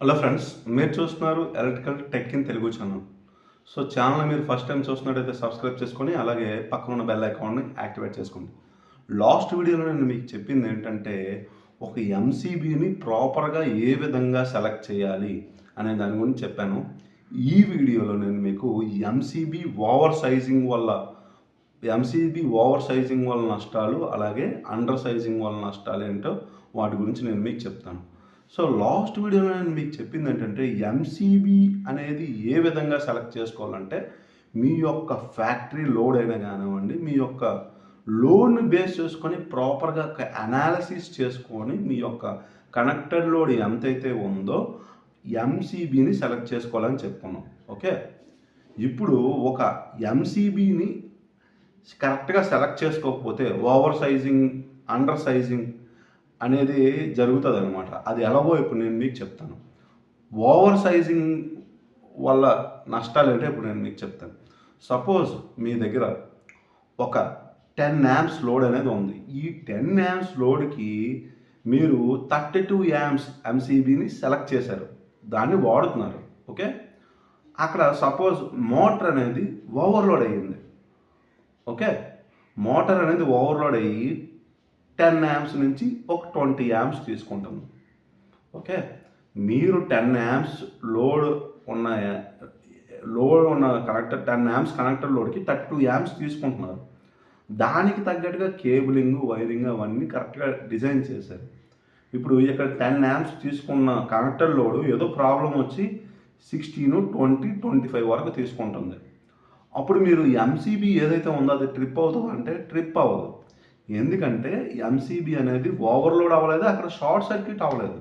Hello friends మీరు చూస్తున్నారు electrical tech in Telugu channel. So channel మీరు ఫస్ట్ టైం చూస్తున్నట్టయితే సబ్స్క్రైబ్ చేసుకొని అలాగే పక్కన ఉన్న బెల్ అకౌంట్ని యాక్టివేట్ చేసుకోండి. లాస్ట్ వీడియోలో నేను మీకు చెప్పింది ఏంటంటే ఒక ఎంసీబీని ప్రాపర్గా ఏ విధంగా సెలెక్ట్ చేయాలి అనే దాని గురించి చెప్పాను. ఈ వీడియోలో నేను మీకు ఎంసీబీ ఓవర్ సైజింగ్ వల్ల ఎంసీబీ ఓవర్ సైజింగ్ వల్ల నష్టాలు అలాగే అండర్ సైజింగ్ వల్ల నష్టాలు ఏంటో వాటి గురించి నేను మీకు చెప్తాను. సో లాస్ట్ వీడియోలో నేను మీకు చెప్పింది ఏంటంటే ఎంసీబీ అనేది ఏ విధంగా సెలెక్ట్ చేసుకోవాలంటే మీ యొక్క ఫ్యాక్టరీ లోడ్ అయినా కానివ్వండి మీ యొక్క లోడ్ని బేస్ చేసుకొని ప్రాపర్గా అనాలిసిస్ చేసుకొని మీ యొక్క కనెక్టెడ్ లోడ్ ఎంతైతే ఉందో ఎంసీబీని సెలెక్ట్ చేసుకోవాలని చెప్పుకున్నాం ఓకే? ఇప్పుడు ఒక ఎంసీబీని కరెక్ట్గా సెలెక్ట్ చేసుకోకపోతే ఓవర్ సైజింగ్ అండర్ సైజింగ్ అనేది జరుగుతుంది అనమాట అది ఎలాగో ఇప్పుడు నేను మీకు చెప్తాను. ఓవర్ సైజింగ్ వల్ల నష్టాలు ఏంటో ఇప్పుడు నేను మీకు చెప్తాను. సపోజ్ మీ దగ్గర ఒక టెన్ యామ్స్ లోడ్ అనేది ఉంది. ఈ టెన్ యామ్స్ లోడ్కి మీరు థర్టీ టూ యామ్స్ ఎంసీబీని సెలెక్ట్ చేశారు. దాన్ని వాడుతున్నారు. ఓకే? అక్కడ సపోజ్ మోటార్ అనేది ఓవర్లోడ్ అయ్యింది. ఓకే? మోటార్ అనేది ఓవర్లోడ్ అయ్యి టెన్ యామ్స్ నుంచి ఒక ట్వంటీ యామ్స్ తీసుకుంటుంది ఓకే? మీరు టెన్ యామ్స్ లోడ్ ఉన్న లోడ్ ఉన్న కనెక్టర్ టెన్ యామ్స్ కనెక్టర్ లోడ్కి థర్టీ టూ యామ్స్ తీసుకుంటున్నారు. దానికి తగ్గట్టుగా కేబులింగ్ వైరింగ్ అవన్నీ కరెక్ట్గా డిజైన్ చేశారు. ఇప్పుడు ఇక్కడ టెన్ యామ్స్ తీసుకున్న కనెక్టర్ లోడ్ ఏదో ప్రాబ్లం వచ్చి సిక్స్టీన్ ట్వంటీ ట్వంటీ ఫైవ్ వరకు తీసుకుంటుంది. అప్పుడు మీరు ఎంసీబీ ఏదైతే ఉందో అది ట్రిప్ అవుతుందంటే ట్రిప్ అవ్వదు. ఎందుకంటే ఎంసీబీ అనేది ఓవర్లోడ్ అవ్వలేదు అక్కడ షార్ట్ సర్క్యూట్ అవ్వలేదు.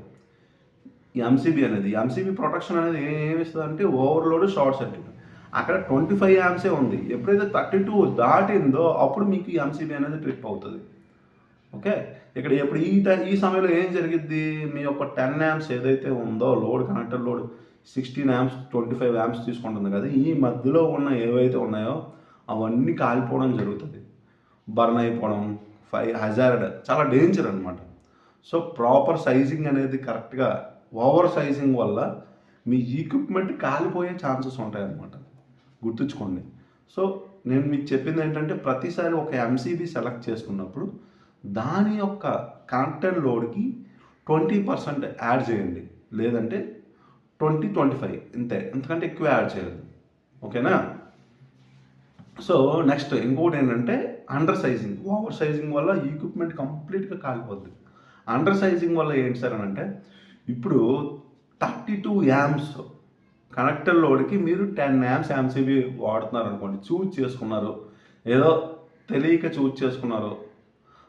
ఎంసీబీ అనేది ఎంసీబీ ప్రొటెక్షన్ అనేది ఏమి ఇస్తుంది అంటే ఓవర్లోడ్ షార్ట్ సర్క్యూట్ అక్కడ ట్వంటీ ఫైవ్ యామ్సే ఉంది. ఎప్పుడైతే థర్టీ టూ దాటిందో అప్పుడు మీకు ఎంసీబీ అనేది ట్రిప్ అవుతుంది. ఓకే? ఇక్కడ ఇప్పుడు ఈ టైం ఈ సమయంలో ఏం జరిగిద్ది? మీ యొక్క టెన్ యామ్స్ ఏదైతే ఉందో load connector load sixteen amps twenty five amps తీసుకుంటుంది కదా ఈ మధ్యలో ఉన్న ఏవైతే ఉన్నాయో అవన్నీ కాలిపోవడం జరుగుతుంది. బర్న్ అయిపోవడం ఫైవ్ హజార్డ్ చాలా డేంజర్ అనమాట సో ప్రాపర్ సైజింగ్ అనేది కరెక్ట్గా ఓవర్ సైజింగ్ వల్ల మీ ఈక్విప్మెంట్ కాలిపోయే ఛాన్సెస్ ఉంటాయన్నమాట గుర్తుంచుకోండి. సో నేను మీకు చెప్పింది ఏంటంటే ప్రతిసారి ఒక ఎంసీబీ సెలెక్ట్ చేసుకున్నప్పుడు దాని యొక్క కాంటెంట్ లోడ్కి ట్వంటీ పర్సెంట్ యాడ్ చేయండి. లేదంటే ట్వంటీ ట్వంటీ ఫైవ్ ఇంతే. ఎంతకంటే ఎక్కువ యాడ్ చేయదు ఓకేనా సో నెక్స్ట్ ఇంకోటి ఏంటంటే అండర్ సైజింగ్ ఓవర్ సైజింగ్ వల్ల ఈక్విప్మెంట్ కంప్లీట్గా కాలిపోద్ది. అండర్ సైజింగ్ వల్ల ఏంటి సార్ అని అంటే ఇప్పుడు థర్టీ టూ యామ్స్ కనెక్టర్ లోడ్కి మీరు టెన్ యామ్స్ ఎంసీబీ వాడుతున్నారు అనుకోండి చూజ్ చేసుకున్నారు. ఏదో తెలియక చూజ్ చేసుకున్నారు.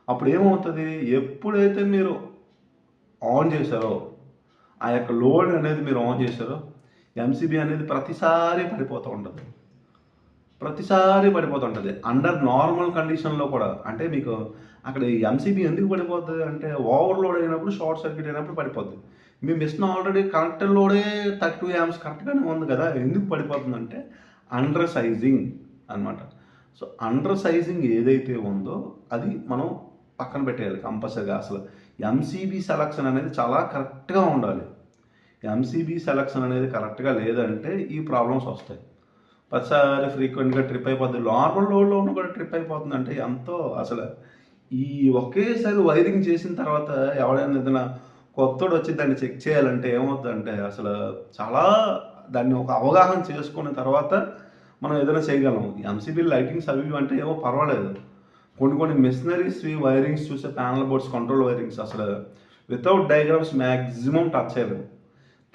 అప్పుడు ఏమవుతుంది? ఎప్పుడైతే మీరు ఆన్ చేశారో ఆ యొక్క లోడ్ అనేది మీరు ఆన్ చేశారో ఎంసీబీ అనేది ప్రతిసారి పడిపోతూ ఉంటుంది. ప్రతిసారి పడిపోతుంటుంది. అండర్ నార్మల్ కండిషన్లో కూడా. అంటే మీకు అక్కడ ఎంసీబీ ఎందుకు పడిపోతుంది అంటే ఓవర్లోడ్ అయినప్పుడు షార్ట్ సర్క్యూట్ అయినప్పుడు పడిపోతుంది మీ మిషన్ ఆల్రెడీ కరెక్టర్ లోడే థర్టీ టూ యామ్స్ కరెక్ట్గానే ఉంది కదా. ఎందుకు పడిపోతుందంటే అండర్ సైజింగ్ అనమాట సో అండర్ సైజింగ్ ఏదైతే ఉందో అది మనం పక్కన పెట్టేయాలి కంపల్సరీగా అసలు ఎంసీబీ సెలక్షన్ అనేది చాలా కరెక్ట్గా ఉండాలి. ఎంసీబీ సెలక్షన్ అనేది కరెక్ట్గా లేదంటే ఈ ప్రాబ్లమ్స్ వస్తాయి. ప్రతిసారి ఫ్రీక్వెంట్గా ట్రిప్ అయిపోద్ది. నార్మల్ లోడ్లోనూ ఉన్న కూడా ట్రిప్ అయిపోతుంది అంటే ఎంతో అసలు ఈ ఒకేసారి వైరింగ్ చేసిన తర్వాత ఎవడైనా ఏదైనా కొత్తోడు వచ్చి దాన్ని చెక్ చేయాలంటే ఏమవుతుందంటే అసలు చాలా దాన్ని ఒక అవగాహన చేసుకున్న తర్వాత మనం ఏదైనా చేయగలం ఎంసీబీ లైటింగ్స్ అవి అంటే ఏమో పర్వాలేదు. కొన్ని కొన్ని మిషనరీస్ వైరింగ్స్ చూసే ప్యానల్ బోర్డ్స్ కంట్రోల్ వైరింగ్స్ అసలు వితౌట్ డయాగ్రామ్స్ మ్యాక్సిమం టచ్ చేయలేదు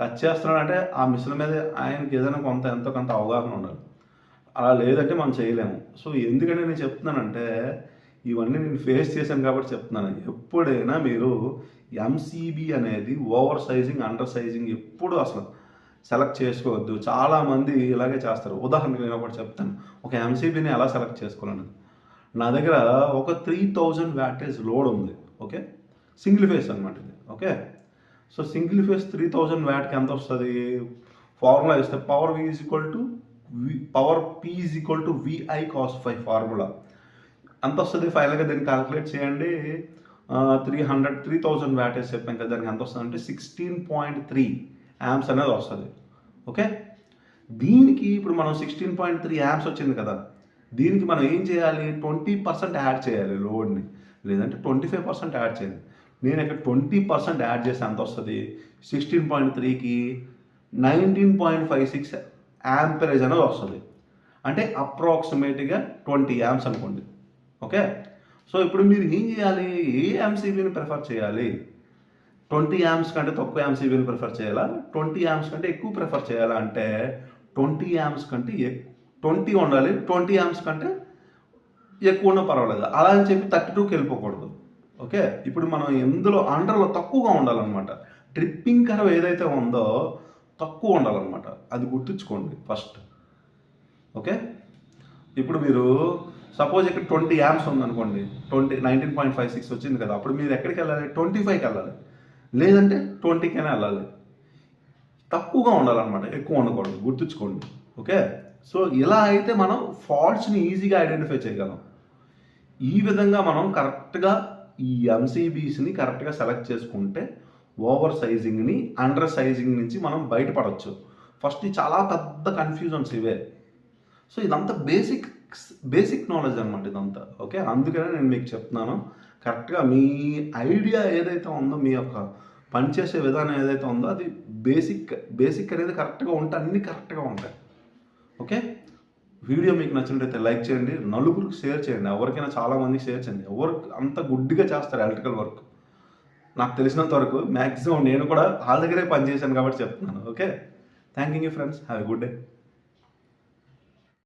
టచ్ చేస్తున్నాడంటే ఆ మిషన్ మీద ఆయనకి ఏదైనా కొంత ఎంతో కొంత అవగాహన ఉండాలి. అలా లేదంటే మనం చేయలేము. సో ఎందుకంటే నేను చెప్తున్నానంటే ఇవన్నీ నేను ఫేస్ చేశాను కాబట్టి చెప్తున్నాను. ఎప్పుడైనా మీరు ఎంసీబీ అనేది ఓవర్ సైజింగ్ అండర్ సైజింగ్ ఎప్పుడు అసలు సెలెక్ట్ చేసుకోవద్దు. చాలామంది ఇలాగే చేస్తారు. ఉదాహరణకి నేను ఒకటి చెప్తాను. ఒక ఎంసీబీని ఎలా సెలెక్ట్ చేసుకోవాలని నా దగ్గర ఒక త్రీ థౌజండ్ వ్యాటేజ్ లోడ్ ఉంది. ఓకే? సింగిల్ ఫేస్ అనమాట ఇది. Okay? So single phase three thousand వ్యాట్కి ఎంత వస్తుంది? ఫార్ములా ఇస్తే power V is equal to V power P is equal to VI cos phi formula ఎంత వస్తుంది? ఫైనల్గా దీన్ని క్యాలిక్యులేట్ చేయండి. Three hundred three thousand wattage చెప్పాం కదా దానికి ఎంత వస్తుంది అంటే సిక్స్టీన్ పాయింట్ త్రీ యామ్స్ అనేది వస్తుంది. ఓకే దీనికి ఇప్పుడు మనం సిక్స్టీన్ పాయింట్ త్రీ యామ్స్ వచ్చింది కదా దీనికి మనం ఏం చేయాలి? ట్వంటీ పర్సెంట్ యాడ్ చేయాలి లోడ్ని. లేదంటే ట్వంటీ ఫైవ్ పర్సెంట్ యాడ్ చేయాలి. నేను ఇక్కడ ట్వంటీ పర్సెంట్ యాడ్ చేస్తే ఎంత వస్తుంది? సిక్స్టీన్ పాయింట్ త్రీకి nineteen point five six amperage అనేది వస్తుంది. అంటే అప్రాక్సిమేట్గా ట్వంటీ యామ్స్ అనుకోండి. ఓకే? సో ఇప్పుడు మీరు ఏం చేయాలి? ఏ ఎంసీబీని ప్రిఫర్ చేయాలి? ట్వంటీ యామ్స్ కంటే తక్కువ ఎంసీబీని ప్రిఫర్ చేయాలా? ట్వంటీ యామ్స్ కంటే ఎక్కువ ప్రిఫర్ చేయాలా? అంటే ట్వంటీ యామ్స్ కంటే ట్వంటీ ఉండాలి. ట్వంటీ యామ్స్ కంటే ఎక్కువ ఉన్నా పర్వాలేదు. అలా అని చెప్పి థర్టీ టూకి వెళ్ళిపోకూడదు. ఓకే? ఇప్పుడు మనం ఎందులో అండర్లో తక్కువగా ఉండాలన్నమాట. ట్రిప్పింగ్ కర్వ్ ఏదైతే ఉందో తక్కువ ఉండాలన్నమాట. అది గుర్తుంచుకోండి ఫస్ట్. ఓకే? ఇప్పుడు మీరు సపోజ్ ఇక్కడ ట్వంటీ యామ్స్ ఉందనుకోండి twenty nineteen point five six వచ్చింది కదా అప్పుడు మీరు ఎక్కడికి వెళ్ళాలి? ట్వంటీ ఫైవ్కి వెళ్ళాలి. లేదంటే ట్వంటీకైనా వెళ్ళాలి. తక్కువగా ఉండాలన్నమాట. ఎక్కువ ఉండకూడదు. గుర్తుంచుకోండి. ఓకే? సో ఇలా అయితే మనం ఫాల్ట్స్ని ఈజీగా ఐడెంటిఫై చేయగలం. ఈ విధంగా మనం కరెక్ట్గా ఈ ఎంసీబీస్ని కరెక్ట్గా సెలెక్ట్ చేసుకుంటే ఓవర్ సైజింగ్ని అండర్ సైజింగ్ నుంచి మనం బయటపడవచ్చు ఫస్ట్ ఈ చాలా పెద్ద కన్ఫ్యూజన్స్ ఇవే. సో ఇదంతా బేసిక్ బేసిక్ నాలెడ్జ్ అనమాట ఇదంతా. ఓకే అందుకనే నేను మీకు చెప్తున్నాను. కరెక్ట్గా మీ ఐడియా ఏదైతే ఉందో మీ యొక్క పనిచేసే విధానం ఏదైతే ఉందో అది బేసిక్ బేసిక్ అనేది కరెక్ట్గా ఉంటే అన్నీ కరెక్ట్గా ఉంటాయి. ఓకే వీడియో మీకు నచ్చినట్లయితే లైక్ చేయండి నలుగురికి షేర్ చేయండి. ఎవరికైనా చాలామందికి షేర్ చేయండి. ఎవరు అంత గుడ్డిగా చేస్తారు ఎలక్ట్రికల్ వర్క్. నాకు తెలిసినంత వరకు మ్యాక్సిమం నేను కూడా వాళ్ళ దగ్గరే పనిచేశాను కాబట్టి చెప్తున్నాను. Okay? Thank you friends have a good day